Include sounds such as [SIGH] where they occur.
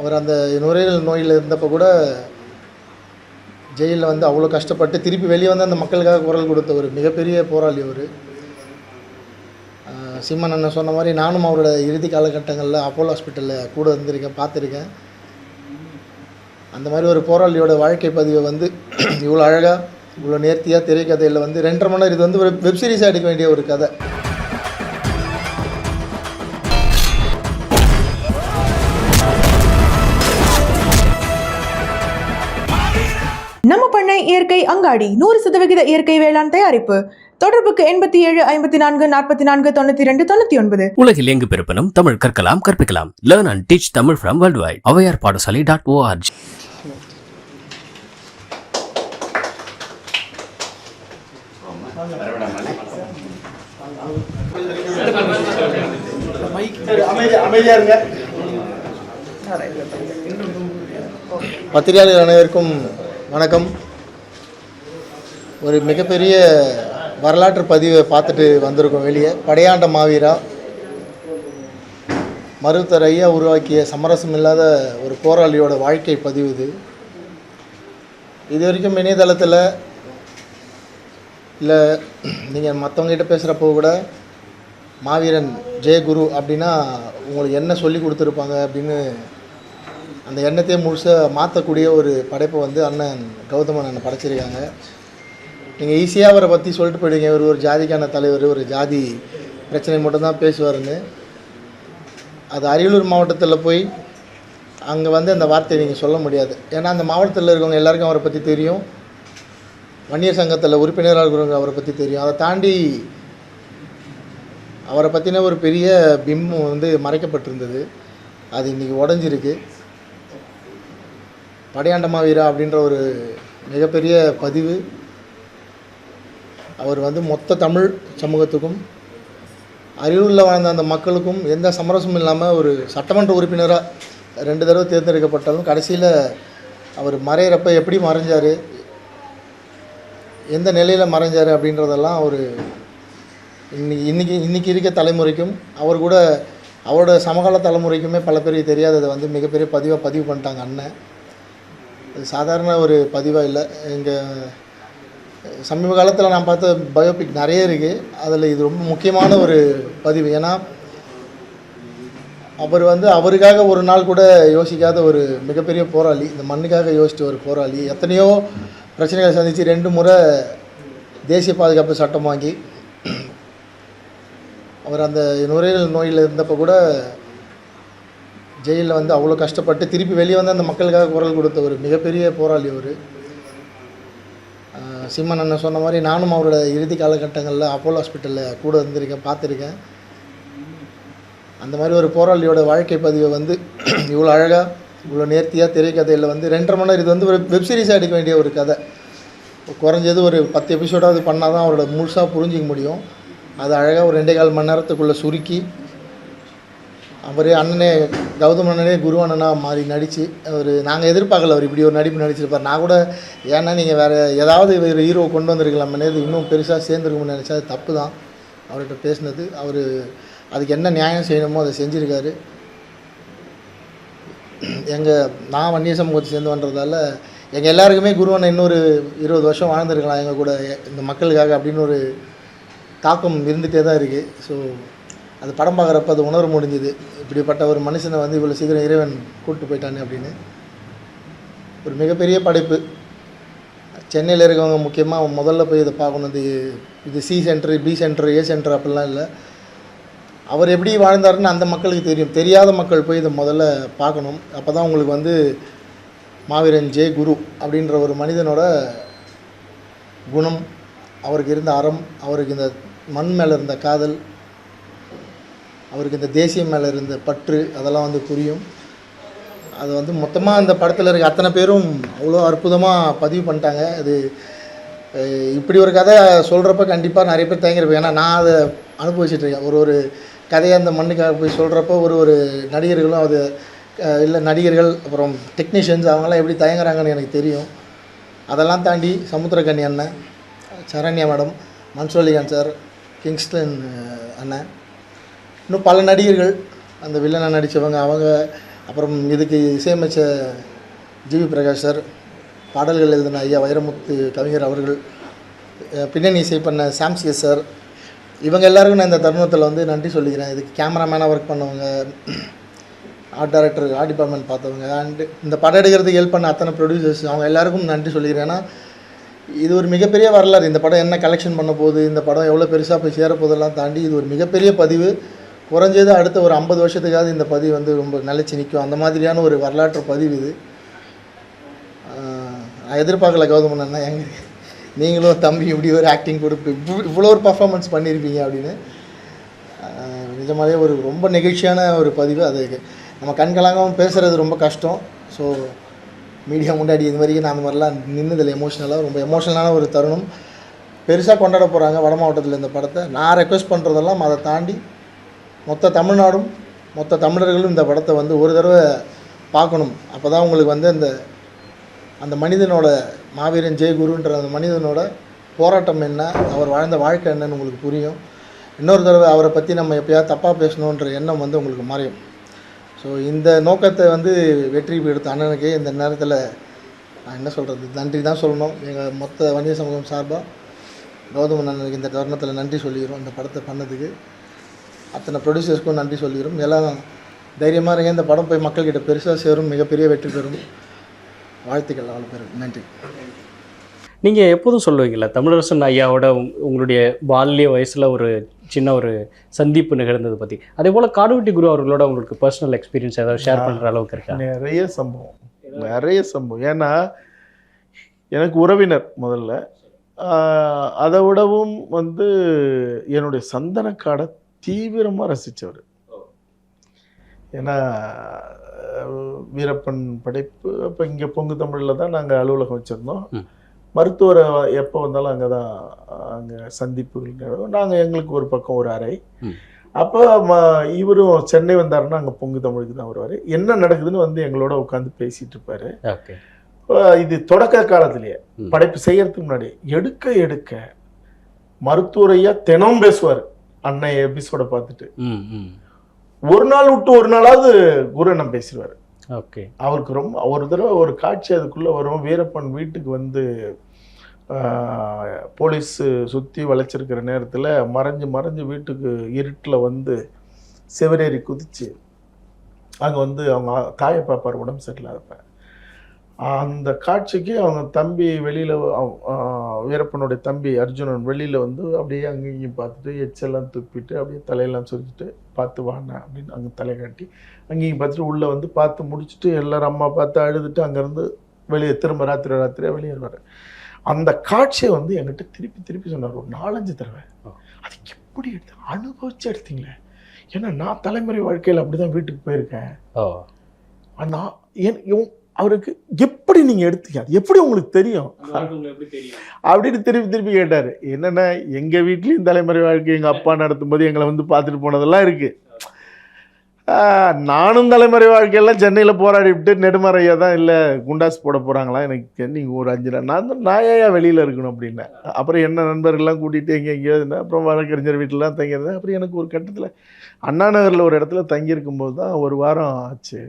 அவர் அந்த நுரையீரல் நோயில் இருந்தப்போ கூட ஜெயிலில் வந்து அவ்வளோ கஷ்டப்பட்டு திருப்பி வெளியே வந்து அந்த மக்களுக்காக குரல் கொடுத்த ஒரு மிகப்பெரிய போராளி அவர். சீமன் அண்ணன் சொன்ன மாதிரி நானும் அவரோட இறுதி காலகட்டங்களில் அப்போலோ ஹாஸ்பிட்டலில் கூட இருந்திருக்கேன் பார்த்துருக்கேன். அந்த மாதிரி ஒரு போராளியோட வாழ்க்கை பதிவை வந்து இவ்வளோ அழகாக இவ்வளோ நேர்த்தியாக திரைக்கதையில் வந்து ரெண்டரை மணி நேரம் இது வந்து ஒரு வெப் சீரிஸாக எடுக்க வேண்டிய ஒரு கதை. பண்ணை இயற்கை அங்காடி. நூறு சதவிகித இயற்கை வேளாண் தயாரிப்பு. தொடர்புக்கு எண்பத்தி ஏழு ஐம்பத்தி நான்கு நாற்பத்தி நான்கு தொண்ணூத்தி ரெண்டு தொண்ணூத்தி ஒன்பது உலகில் எங்கு பிறப்பினும் தமிழ் கற்கலாம் கற்பிக்கலாம். Learn and teach Tamil from world wide Avvaiyar Padasalai dot O R G பத்திரிகையாளர் அனைவருக்கும் வணக்கம். ஒரு மிகப்பெரிய வரலாற்று பதிவை பார்த்துட்டு வந்திருக்கோம் வெளியே. படையாண்ட மாவீரா. மருத்துவர் ஐயா உருவாக்கிய சமரசம் இல்லாத ஒரு போராளியோட வாழ்க்கை பதிவு இது. இது வரைக்கும் இணையதளத்தில் இல்லை நீங்கள் மற்றவங்ககிட்ட பேசுகிறப்போ கூட மாவீரன் ஜெயகுரு அப்படின்னா உங்களுக்கு என்ன சொல்லி கொடுத்துருப்பாங்க அப்படின்னு அந்த எண்ணத்தையே முழுசாக மாற்றக்கூடிய ஒரு படைப்பை வந்து அண்ணன் கௌதமன் அண்ணன் படைச்சிருக்காங்க. நீங்கள் ஈஸியாக அவரை பற்றி சொல்லிட்டு போயிடுங்க இவர் ஒரு ஜாதிக்கான தலைவர் ஒரு ஜாதி பிரச்சனை மட்டும்தான் பேசுவார்னு அது அரியலூர் மாவட்டத்தில் போய் அங்கே வந்து அந்த வார்த்தையை நீங்கள் சொல்ல முடியாது. ஏன்னா அந்த மாவட்டத்தில் இருக்கவங்க எல்லாருக்கும் அவரை பற்றி தெரியும். வன்னியர் சங்கத்தில் உறுப்பினராக இருக்கிறவங்க அவரை பற்றி தெரியும். அதை தாண்டி அவரை பற்றின ஒரு பெரிய பிம்பம் வந்து மறைக்கப்பட்டிருந்தது. அது இன்றைக்கி உடஞ்சிருக்கு. படையாண்டமா வீரா அப்படின்ற ஒரு மிகப்பெரிய பதிவு. அவர் வந்து மொத்த தமிழ் சமூகத்துக்கும் அறிவுள்ள வாழ்ந்த அந்த மக்களுக்கும் எந்த சமரசமும் இல்லாமல் ஒரு சட்டமன்ற உறுப்பினராக ரெண்டு தடவை தேர்ந்தெடுக்கப்பட்டாலும் கடைசியில் அவர் மறையிறப்ப எப்படி மறைஞ்சார் எந்த நிலையில் மறைஞ்சார் அப்படின்றதெல்லாம் அவர் இன்னைக்கு இன்றைக்கி இன்றைக்கி இருக்க தலைமுறைக்கும் அவர் கூட அவரோட சமகால தலைமுறைக்குமே பல பேருக்கு தெரியாததை வந்து மிகப்பெரிய பதிவாக பதிவு பண்ணிட்டாங்க அண்ணன். அது சாதாரண ஒரு பதிவாக இல்லை. எங்கள் சமீப காலத்தில் நான் பார்த்த பயோபிக் நிறைய இருக்குது அதில் இது ரொம்ப முக்கியமான ஒரு பதிவு. ஏன்னா அவர் வந்து அவருக்காக ஒரு நாள் கூட யோசிக்காத ஒரு மிகப்பெரிய போராளி. இந்த மண்ணுக்காக யோசித்த ஒரு போராளி. எத்தனையோ பிரச்சனைகளை சந்தித்து ரெண்டு முறை தேசிய பாதுகாப்பு சட்டம் வாங்கி அவர் அந்த நுரையீரல் நோயில் இருந்தப்போ கூட ஜெயிலில் வந்து அவ்வளோ கஷ்டப்பட்டு திருப்பி வெளியே வந்து அந்த மக்களுக்காக குரல் கொடுத்த ஒரு மிகப்பெரிய போராளி அவர். சிம்மன் அண்ணன் சொன்ன மாதிரி நானும் அவரோட இறுதி காலகட்டங்களில் அப்போலோ ஹாஸ்பிட்டலில் கூட இருந்திருக்கேன் பார்த்துருக்கேன். அந்த மாதிரி ஒரு போராளியோட வாழ்க்கை பதிவை வந்து [CLEARS THROAT] இவ்வளோ அழகாக இவ்வளோ நேர்த்தியாக திரைக்கதையில் வந்து ரெண்டரை மணி நேரம் இது வந்து ஒரு வெப் சீரிஸாக எடுக்க வேண்டிய ஒரு கதை. குறைஞ்சது ஒரு பத்து எபிசோடாவது பண்ணால் தான் அவரோட முழுசாக புரிஞ்சிக்க முடியும். அது அழகாக ஒரு ரெண்டே கால் மணி நேரத்துக்குள்ளே சுருக்கி அவர் அண்ணனே கௌதம் அண்ணனே குரு அண்ணனாக மாறி நடித்து அவர் நாங்கள் எதிர்பார்க்கல அவர் இப்படி ஒரு நடிப்பு நடிச்சிருப்பார். நான் கூட ஏன்னா நீங்கள் வேறு ஏதாவது ஒரு ஹீரோ கொண்டு வந்திருக்கலாமே இது இன்னும் பெருசாக சேர்ந்துருக்கும்னு நினச்சா அது தப்பு தான் அவர்கிட்ட பேசினது அவர் அதுக்கு என்ன நியாயம் செய்யணுமோ அதை செஞ்சுருக்காரு. எங்கள் நான் வன்னிய சமூகத்தை வந்ததால் எங்கள் எல்லாருக்குமே குருவனை இன்னொரு இருபது வருஷம் வாழ்ந்துருக்கலாம் எங்கள் கூட இந்த மக்களுக்காக அப்படின்னு ஒரு தாக்கம் இருந்துகிட்டே தான் இருக்குது ஸோ அது படம் பார்க்குறப்ப அது உணர்வு முடிஞ்சுது. இப்படிப்பட்ட ஒரு மனுஷனை வந்து இவ்வளோ சீக்கிரம் இறைவன் கூப்பிட்டு போயிட்டானே அப்படின்னு. ஒரு மிகப்பெரிய படைப்பு. சென்னையில் இருக்கவங்க முக்கியமாக முதல்ல போய் இதை பார்க்கணும். இது இது C centre B centre A centre அப்படிலாம் இல்லை. அவர் எப்படி வாழ்ந்தாருன்னு அந்த மக்களுக்கு தெரியும். தெரியாத மக்கள் போய் இதை முதல்ல பார்க்கணும். அப்போ தான் உங்களுக்கு வந்து மாவீரன் ஜே குரு அப்படின்ற ஒரு மனிதனோட குணம் அவருக்கு இருந்த அறம் அவருக்கு இந்த மண் மேலே இருந்த காதல் அவருக்கு இந்த தேசியம் மேலே இருந்த பற்று அதெல்லாம் வந்து புரியும். அது வந்து மொத்தமாக அந்த படத்தில் இருக்க அத்தனை பேரும் அவ்வளோ அற்புதமாக பதிவு பண்ணிட்டாங்க. அது இப்படி ஒரு கதை சொல்கிறப்ப கண்டிப்பாக நிறைய பேர் தயங்கிருப்பேன் ஏன்னா நான் அதை அனுபவிச்சிட்ருக்கேன் ஒரு ஒரு கதையை அந்த மண்ணுக்காக போய் சொல்கிறப்போ ஒரு ஒரு நடிகர்களும் அது இல்லை நடிகர்கள் அப்புறம் டெக்னீஷியன்ஸ் அவங்களாம் எப்படி தயங்குறாங்கன்னு எனக்கு தெரியும். அதெல்லாம் தாண்டி சமுத்திரக்கனி அண்ணன் Saranya madam Mansoor Ali Khan sir Kingston அண்ணன். இன்னும் பல நடிகர்கள் அந்த வில்லனை நடித்தவங்க அவங்க அப்புறம் இதுக்கு இசையமைச்ச ஜிவி பிரகாஷ் சார் பாடல்கள் எழுதின ஐயா வைரமுத்து கவிஞர் அவர்கள் பின்னணி இசை பண்ண சாம்சிய சார் இவங்க எல்லாருக்கும் நான் இந்த தருணத்தில் வந்து நன்றி சொல்லிக்கிறேன். இதுக்கு கேமராமேனாக ஒர்க் பண்ணவங்க ஆர்ட் டைரக்டர் ஆர்ட் டிபார்ட்மெண்ட் பார்த்தவங்க அண்டு இந்த படம் எடுக்கிறதுக்கு ஹெல்ப் பண்ண அத்தனை ப்ரொடியூசர்ஸ் அவங்க எல்லாருக்கும் நன்றி சொல்லிக்கிறேன். ஏன்னா இது ஒரு மிகப்பெரிய வரலாறு. இந்த படம் என்ன கலெக்ஷன் பண்ண போகுது இந்த படம் எவ்வளோ பெருசாக போய் சேர போதெல்லாம் தாண்டி இது ஒரு மிகப்பெரிய பதிவு. குறைஞ்சது அடுத்த ஒரு ஐம்பது வருஷத்துக்காவது இந்த பதிவு வந்து ரொம்ப நிலச்சி நிற்கும். அந்த மாதிரியான ஒரு வரலாற்று பதிவு இது. நான் எதிர்பார்க்கல கௌதமன் அண்ணா. எங்க நீங்களும் தம்பி இப்படி ஒரு ஆக்டிங் கொடுப்பு இவ்வளோ இவ்வளோ ஒரு பர்ஃபார்மன்ஸ் பண்ணியிருப்பீங்க அப்படின்னு. நிஜமாகவே ஒரு ரொம்ப நெகிழ்ச்சியான ஒரு பதிவு. அது நம்ம கண்கலாங்கவும் பேசுகிறது ரொம்ப கஷ்டம். ஸோ மீடியா முன்னாடி இது வரைக்கும் நான் அந்த மாதிரிலாம் நின்னதில்லை. எமோஷ்னலாக ரொம்ப எமோஷனலான ஒரு தருணம். பெருசாக கொண்டாட போகிறாங்க வட மாவட்டத்தில் இந்த படத்தை. நான் ரெக்வெஸ்ட் பண்ணுறதெல்லாம் அதை தாண்டி மொத்த தமிழ்நாடும் மொத்த தமிழர்களும் இந்த படத்தை வந்து ஒரு தடவை பார்க்கணும். அப்போ தான் உங்களுக்கு வந்து அந்த அந்த மனிதனோட மாவீரன் ஜெயகுருன்ற அந்த மனிதனோட போராட்டம் என்ன அவர் வாழ்ந்த வாழ்க்கை என்னன்னு உங்களுக்கு புரியும். இன்னொரு தடவை அவரை பற்றி நம்ம எப்பயாவது தப்பாக பேசணுன்ற எண்ணம் வந்து உங்களுக்கு மறையும் ஸோ இந்த நோக்கத்தை வந்து வெற்றி எடுத்த அண்ணனுக்கே இந்த நேரத்தில் நான் என்ன சொல்கிறது நன்றி தான் சொல்லணும். எங்கள் மொத்த வணிக சமூகம் சார்பாக கௌதமன் அண்ணனுக்கு இந்த தருணத்தில் நன்றி சொல்லிடுறோம் இந்த படத்தை பண்ணதுக்கு. அத்தனை ப்ரொடியூசர்ஸ்க்கும் நன்றி சொல்லிக்கிறோம். எல்லாம் தைரியமாக இருங்க. இந்த படம் போய் மக்கள்கிட்ட பெருசாக சேரும். மிகப்பெரிய வெற்றி பெறும். வாழ்த்துக்கள் அவ்வளோ பேருக்கு. நன்றி. நீங்கள் எப்போதும் சொல்லுவீங்கல்ல தமிழரசன் ஐயாவோட உங்- உங்களுடைய பால்ய வயசில் ஒரு சின்ன ஒரு சந்திப்பு நிகழ்ந்தது பற்றி அதே போல் காடுவெட்டி குரு அவர்களோட உங்களுக்கு பர்சனல் எக்ஸ்பீரியன்ஸ் ஏதாவது ஷேர் பண்ணுற அளவுக்கு இருக்கா? நிறைய சம்பவம். நிறைய சம்பவம். ஏன்னா எனக்கு உறவினர் முதல்ல. அதை விடவும் வந்து என்னுடைய சந்தனக்காடை தீவிரமாக ரசித்தவர் ஏன்னா வீரப்பன் படைப்பு அப்போ இங்கே பொங்கு தமிழில் தான் நாங்கள் அலுவலகம் வச்சுருந்தோம். மருத்துவரை எப்போ வந்தாலும் அங்கே தான் அங்கே சந்திப்புகள் நடக்கும் நாங்கள் எங்களுக்கு ஒரு பக்கம் ஒரு அறை. அப்போ ம இவரும் சென்னை வந்தாருன்னா அங்கே பொங்கு தமிழுக்கு தான் வருவார். என்ன நடக்குதுன்னு வந்து எங்களோட உட்காந்து பேசிட்டு இருப்பாரு. இது தொடக்க காலத்திலேயே. படைப்பு செய்யறதுக்கு முன்னாடி எடுக்க எடுக்க மருத்துவரையா தினம் பேசுவார். அன்னை எபிசோட பார்த்துட்டு. ம் ம். ஒரு நாள் விட்டு ஒரு நாளாவது குருண்ணன் பேசிடுவார். ஓகே. அவருக்கு ரொம்ப ஒரு தடவை ஒரு காட்சி அதுக்குள்ள வரும். வீரப்பன் வீட்டுக்கு வந்து போலீஸ் சுற்றி வளைச்சிருக்கிற நேரத்தில் மறைஞ்சு மறைஞ்சு வீட்டுக்கு இருட்டில் வந்து செவரேறி குதிச்சு அங்கே வந்து அவங்க தாயை பாப்பார் உடம்பு சரியில்லாதப்ப அந்த காட்சிக்கு அவங்க தம்பி வெளியில் வீரப்பனுடைய தம்பி அர்ஜுனன் வெளியில் வந்து அப்படியே அங்கேயும் இங்கேயும் பார்த்துட்டு எச்செல்லாம் துப்பிட்டு அப்படியே தலையெல்லாம் சுரிச்சிட்டு பார்த்து வாங்க அப்படின்னு அங்கே தலை காட்டி அங்கேயும் பார்த்துட்டு உள்ளே வந்து பார்த்து முடிச்சுட்டு எல்லாரும் அம்மா பார்த்து அழுதுட்டு அங்கேருந்து வெளியே திரும்ப ராத்திரி ராத்திரியாக வெளியேறுவார் அந்த காட்சியை வந்து என்கிட்ட திருப்பி திருப்பி சொன்னார். ஒரு நாலஞ்சு தடவை. அது எப்படி எடுத்து அனுபவிச்சு எடுத்தீங்களே. ஏன்னா நான் தலைமுறை வாழ்க்கையில் அப்படி தான் வீட்டுக்கு போயிருக்கேன். ஏன் இவன் அவருக்கு எப்படி நீங்கள் எடுத்தீங்க? அது எப்படி உங்களுக்கு தெரியும்? அப்படின்னு திருப்பி திருப்பி கேட்டார். என்னென்ன எங்கள் வீட்லேயும் தலைமுறை வாழ்க்கை எங்கள் அப்பா நடத்தும் போது எங்களை வந்து பார்த்துட்டு போனதெல்லாம் இருக்குது நானும் தலைமுறை வாழ்க்கையெல்லாம் சென்னையில் போராடி விட்டு நெடுமறையா தான் இல்லை குண்டாஸ் போட போகிறாங்களா எனக்கு நீங்கள் ஒரு அஞ்சு நாள் நான் தான் ஏன் வெளியில் இருக்கணும் அப்படின்னேன் அப்புறம் என்ன நண்பர்கள்லாம் கூட்டிகிட்டு எங்கே எங்கேயோ இருந்தேன். அப்புறம் வழக்கறிஞர் வீட்டிலலாம் தங்கியிருந்தேன். அப்புறம் எனக்கு ஒரு கட்டத்தில் அண்ணா நகரில் ஒரு இடத்துல தங்கியிருக்கும் போது தான் ஒரு வாரம் ஆச்சு.